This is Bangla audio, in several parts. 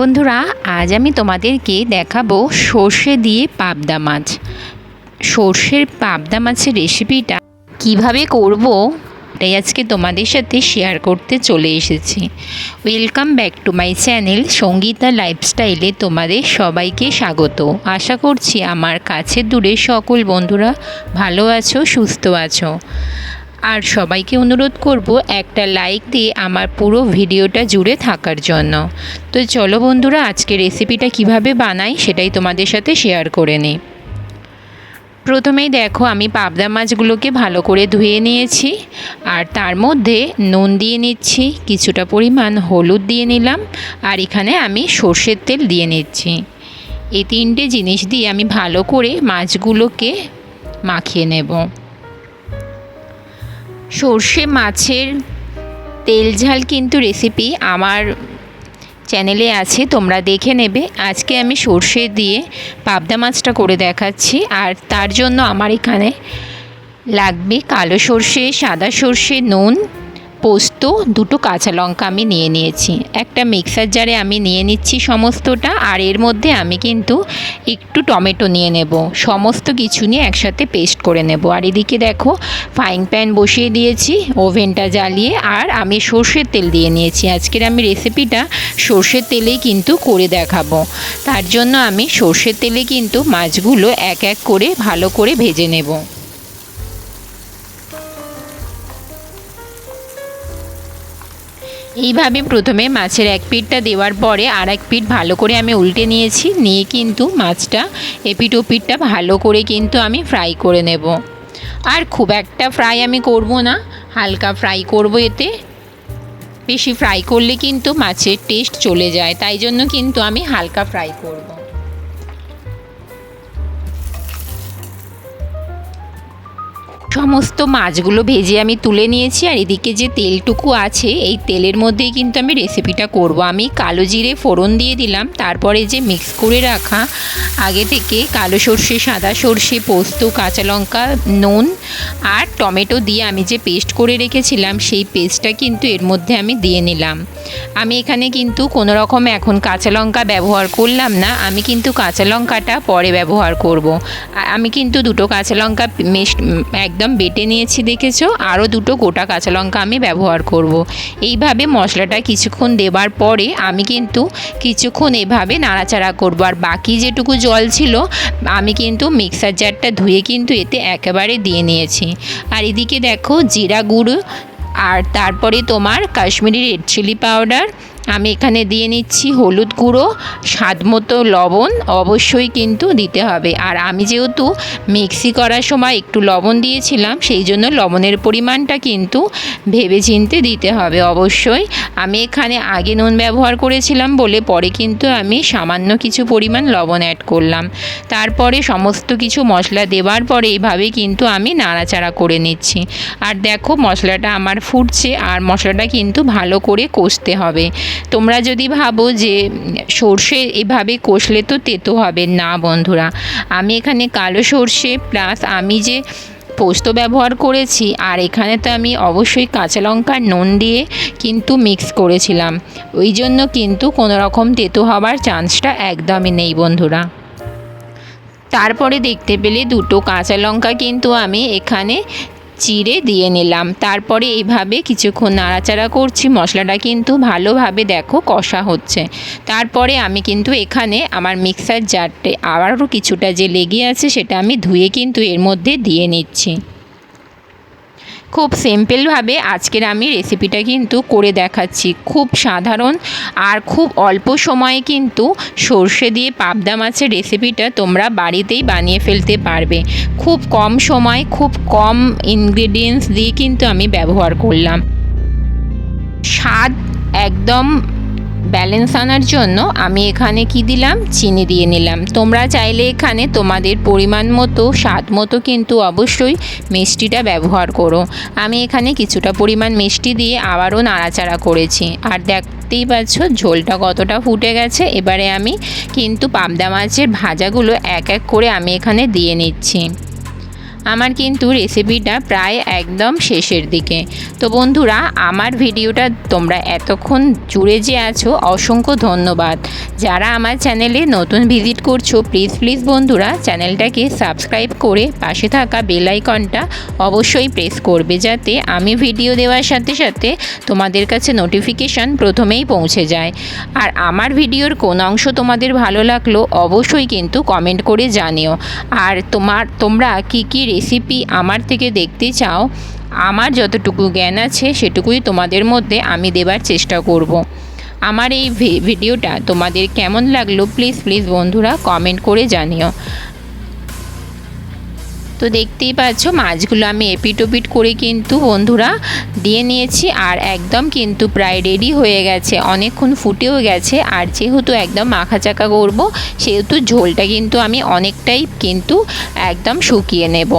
বন্ধুরা, আজ আমি তোমাদেরকে দেখাবো সর্ষে দিয়ে পাবদা মাছ। সর্ষের পাবদা মাছের রেসিপিটা কীভাবে করব এটাই আজকে তোমাদের সাথে শেয়ার করতে চলে এসেছি। Welcome back to my channel Sangeeta লাইফস্টাইলে তোমাদের সবাইকে স্বাগত। আশা করছি আমার কাছে দূরে সকল বন্ধুরা ভালো আছো, সুস্থ আছো। আর সবাইকে অনুরোধ করব একটা লাইক দিয়ে আমার পুরো ভিডিওটা জুড়ে থাকার জন্য। তো চলো বন্ধুরা আজকে রেসিপিটা কীভাবে বানাই সেটাই তোমাদের সাথে শেয়ার করে নিই। প্রথমেই দেখো, আমি পাবদা মাছগুলোকে ভালো করে ধুয়ে নিয়েছি আর তার মধ্যে নুন দিয়ে নিচ্ছি, কিছুটা পরিমাণ হলুদ দিয়ে নিলাম আর এখানে আমি সর্ষের তেল দিয়ে নিচ্ছি। এই তিনটে জিনিস দিয়ে আমি ভালো করে মাছগুলোকে মাখিয়ে নেব। সর্ষে মাছের তেল ঝাল কিন্তু রেসিপি আমার চ্যানেলে আছে, তোমরা দেখে নেবে। আজকে আমি সর্ষে দিয়ে পাবদা মাছটা করে দেখাচ্ছি, আর তার জন্য আমার এখানে লাগবে কালো সর্ষে, সাদা সর্ষে, নুন পোস্ত, দুটো কাঁচা লঙ্কা আমি নিয়ে নিয়েছি। একটা মিক্সার জারে আমি নিয়ে নিচ্ছি সমস্তটা আর এর মধ্যে আমি কিন্তু একটু টমেটো নিয়ে নেব। সমস্ত কিছু নিয়ে একসাথে পেস্ট করে নেব। আর এদিকে দেখো ফ্রাইং প্যান বসিয়ে দিয়েছি, ওভেনটা জ্বালিয়ে আর আমি সর্ষের তেল দিয়ে নিয়েছি। আজকের আমি রেসিপিটা সর্ষের তেলেই কিন্তু করে দেখাবো। তার জন্য আমি সর্ষের তেলে কিন্তু মাছগুলো এক এক করে ভালো করে ভেজে নেব। এইভাবে প্রথমে মাছের এক পিঠটা দেওয়ার পরে আর এক পিঠ ভালো করে আমি উল্টে নিয়েছি। নিয়ে কিন্তু মাছটা এপিট ওপিটটা ভালো করে কিন্তু আমি ফ্রাই করে নেব। আর খুব একটা ফ্রাই আমি করব না। হালকা ফ্রাই করব এতে। বেশি ফ্রাই করলে কিন্তু মাছের টেস্ট চলে যায়। তাই জন্য কিন্তু আমি হালকা ফ্রাই করব। সমস্ত মাছগুলো ভেজে আমি তুলে নিয়েছি আর এদিকে যে তেলটুকু আছে, এই তেলের মধ্যেই কিন্তু আমি রেসিপিটা করব আমি কালো জিরে ফোড়ন দিয়ে দিলাম, তারপরে যে মিক্স করে রাখা, আগে থেকে কালো সর্ষে, সাদা সর্ষে, পোস্ত, কাঁচা লঙ্কা, নুন আর টমেটো দিয়ে আমি যে পেস্ট করে রেখেছিলাম, সেই পেস্টটা কিন্তু এর মধ্যে আমি দিয়ে নিলাম আমি এখানে কিন্তু কোনো রকম এখন কাঁচা লঙ্কা ব্যবহার করলাম না, আমি কিন্তু কাঁচা লঙ্কাটা পরে ব্যবহার করব। আমি কিন্তু দুটো কাঁচা লঙ্কা মেশ একদম বেটে নিয়েছি, দেখেছ? আরও দুটো গোটা কাঁচা লঙ্কা আমি ব্যবহার করব। এইভাবে মশলাটা কিছুক্ষণ দেবার পরে আমি কিন্তু কিছুক্ষণ এভাবে নাড়াচাড়া করব। আর বাকি যেটুকু জল ছিল, আমি কিন্তু মিক্সার জারটা ধুয়ে কিন্তু এতে একেবারে দিয়ে নিয়েছি। আর এদিকে দেখো, জিরা গুঁড়ো আর তারপরে তোমার কাশ্মীরি রেড চিলি পাউডার আমি এখানে দিয়ে নিচ্ছি হলুদ গুঁড়ো, স্বাদ মতো লবণ, অবশ্যই কিন্তু দিতে হবে। আর আমি যেহেতু মিক্সি করার সময় একটু লবণ দিয়েছিলাম, সেই জন্য লবণের পরিমাণটা কিন্তু ভেবে চিনতে দিতে হবে অবশ্যই। আমি এখানে আগে নুন ব্যবহার করেছিলাম বলে পরে কিন্তু আমি সামান্য কিছু পরিমাণ লবণ অ্যাড করলাম। তারপরে সমস্ত কিছু মশলা দেওয়ার পরে এইভাবে কিন্তু আমি নাড়াচাড়া করে নিচ্ছি। আর দেখো মশলাটা আমার ফুটছে, আর মশলাটা কিন্তু ভালো করে কষতে হবে। তোমরা যদি ভাবো যে সর্ষে এভাবে কষলে তো তেতো হবে, না বন্ধুরা। আমি এখানে কালো সর্ষে প্লাস আমি যে পোস্ত ব্যবহার করেছি, আর এখানে তো আমি অবশ্যই কাঁচা লঙ্কার নুন দিয়ে কিন্তু মিক্স করেছিলাম। ওই জন্য কিন্তু কোনো রকম তেতো হওয়ার চান্সটা একদমই নেই বন্ধুরা। তারপরে দেখতে পেলে দুটো কাঁচা লঙ্কা কিন্তু আমি এখানে চিড়ে দিয়ে নিলাম। তারপরে এইভাবে কিছুক্ষণ নাড়াচাড়া করছি। মশলাটা কিন্তু ভালোভাবে দেখো কষা হচ্ছে। তারপরে আমি কিন্তু এখানে আমার মিক্সার জারটে আবারও কিছুটা যে লেগে আছে সেটা আমি ধুয়ে কিন্তু এর মধ্যে দিয়ে নিচ্ছি। খুব সিম্পলভাবে আজকের আমি রেসিপিটা কিন্তু করে দেখাচ্ছি। খুব সাধারণ আর খুব অল্প সময়ে কিন্তু সর্ষে দিয়ে পাবদা মাছের রেসিপিটা তোমরা বাড়িতেই বানিয়ে ফেলতে পারবে। খুব কম সময় খুব কম ইনগ্রেডিয়েন্টস দিয়ে কিন্তু আমি ব্যবহার করলাম। স্বাদ একদম ব্যালেন্স আনার জন্য আমি এখানে কি দিলাম? চিনি দিয়ে নিলাম। তোমরা চাইলে এখানে তোমাদের পরিমাণ মতো, স্বাদ মতো কিন্তু অবশ্যই মিষ্টিটা ব্যবহার করো। আমি এখানে কিছুটা পরিমাণ মিষ্টি দিয়ে আবারও নাড়াচাড়া করেছি। আর দেখতেই পাচ্ছ, ঝোলটা কতটা ফুটে গেছে। এবারে আমি কিন্তু পাবদা মাছের ভাজাগুলো এক এক করে আমি এখানে দিয়ে নিচ্ছি। আমার কিন্তু রেসিপিটা প্রায় একদম শেষের দিকে। তো বন্ধুরা, আমার ভিডিওটা তোমরা এতক্ষণ জুড়ে যে আছো, অসংখ্য ধন্যবাদ। যারা আমার চ্যানেলে নতুন ভিজিট করছ প্লিজ প্লিজ বন্ধুরা, চ্যানেলটাকে সাবস্ক্রাইব করে পাশে থাকা বেল আইকনটা অবশ্যই প্রেস করবে যাতে আমি ভিডিও দেওয়ার সাথে সাথে তোমাদের কাছে নোটিফিকেশান প্রথমেই পৌঁছে যায়। আর আমার ভিডিওর কোন অংশ তোমাদের ভালো লাগল, অবশ্যই কিন্তু কমেন্ট করে জানিও। আর তোমার, তোমরা কি কি রেসিপি আমার থেকে দেখতে চাও, আমার যতটুকু জ্ঞান আছে সেটুকুই তোমাদের মধ্যে আমি দেবার চেষ্টা করব। আমার এই ভিডিওটা তোমাদের কেমন লাগল প্লিজ প্লিজ বন্ধুরা কমেন্ট করে জানিও তো দেখতেই পাচ্ছ, মাছগুলো আমি এপিটোপিট করে কিন্তু বন্ধুরা দিয়ে নিয়েছি আর একদম কিন্তু প্রায় রেডি হয়ে গেছে, অনেকক্ষণ ফুটেও গেছে। আর যেহেতু একদম মাখা চাকা করব, সেহেতু ঝোলটা কিন্তু আমি অনেকটাই কিন্তু একদম শুকিয়ে নেব।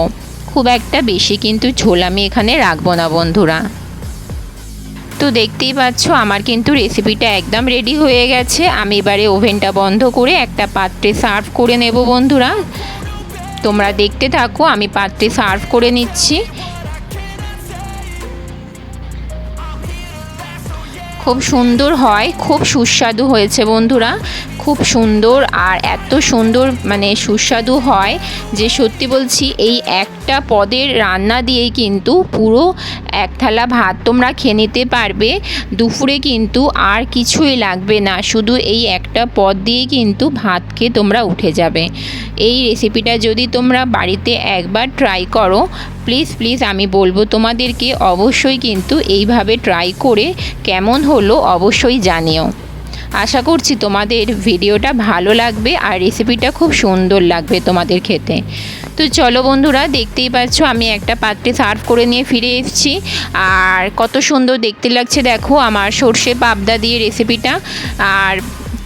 খুব একটা বেশি কিন্তু ঝোল আমি এখানে রাখব না বন্ধুরা। তো দেখতেই পাচ্ছ, আমার কিন্তু রেসিপিটা একদম রেডি হয়ে গেছে। আমি এবারে ওভেনটা বন্ধ করে একটা পাত্রে সার্ভ করে নেব বন্ধুরা। তোমরা দেখতে থাকো আমি পাত্রে সার্ভ করে নিচ্ছি। খুব সুন্দর হয়, খুব সুস্বাদু হয়েছে বন্ধুরা। খুব সুন্দর আর এত সুন্দর মানে সুস্বাদু হয় যে সত্যি বলছি এই একটা পদের রান্না দিয়েই কিন্তু পুরো এক থালা ভাত তোমরা খেয়ে নিতে পারবে। দুপুরে কিন্তু আর কিছুই লাগবে না, শুধু এই একটা পদ দিয়ে কিন্তু ভাত খেয়ে তোমরা উঠে যাবে। এই রেসিপিটা যদি তোমরা বাড়িতে একবার ট্রাই করো প্লিজ প্লিজ আমি বলব তোমাদেরকে অবশ্যই কিন্তু এইভাবে ট্রাই করে কেমন হলো অবশ্যই জানিও। আশা করছি তোমাদের ভিডিওটা ভালো লাগবে আর রেসিপিটা খুব সুন্দর লাগবে তোমাদের খেতে। তো চলো বন্ধুরা, দেখতেই পাচ্ছ আমি একটা পাত্রে সার্ভ করে নিয়ে ফিরে এসেছি। আর কত সুন্দর দেখতে লাগছে দেখো আমার সর্ষে পাবদা দিয়ে রেসিপিটা আর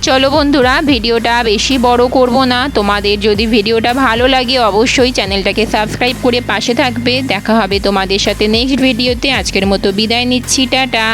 চলো বন্ধুরা, ভিডিওটা বেশি বড় করব না। তোমাদের যদি ভিডিওটা ভালো লাগে অবশ্যই চ্যানেলটাকে সাবস্ক্রাইব করে পাশে থাকবে। দেখা হবে তোমাদের সাথে নেক্সট ভিডিওতে আজকের মতো বিদায় নিচ্ছি, টাটা।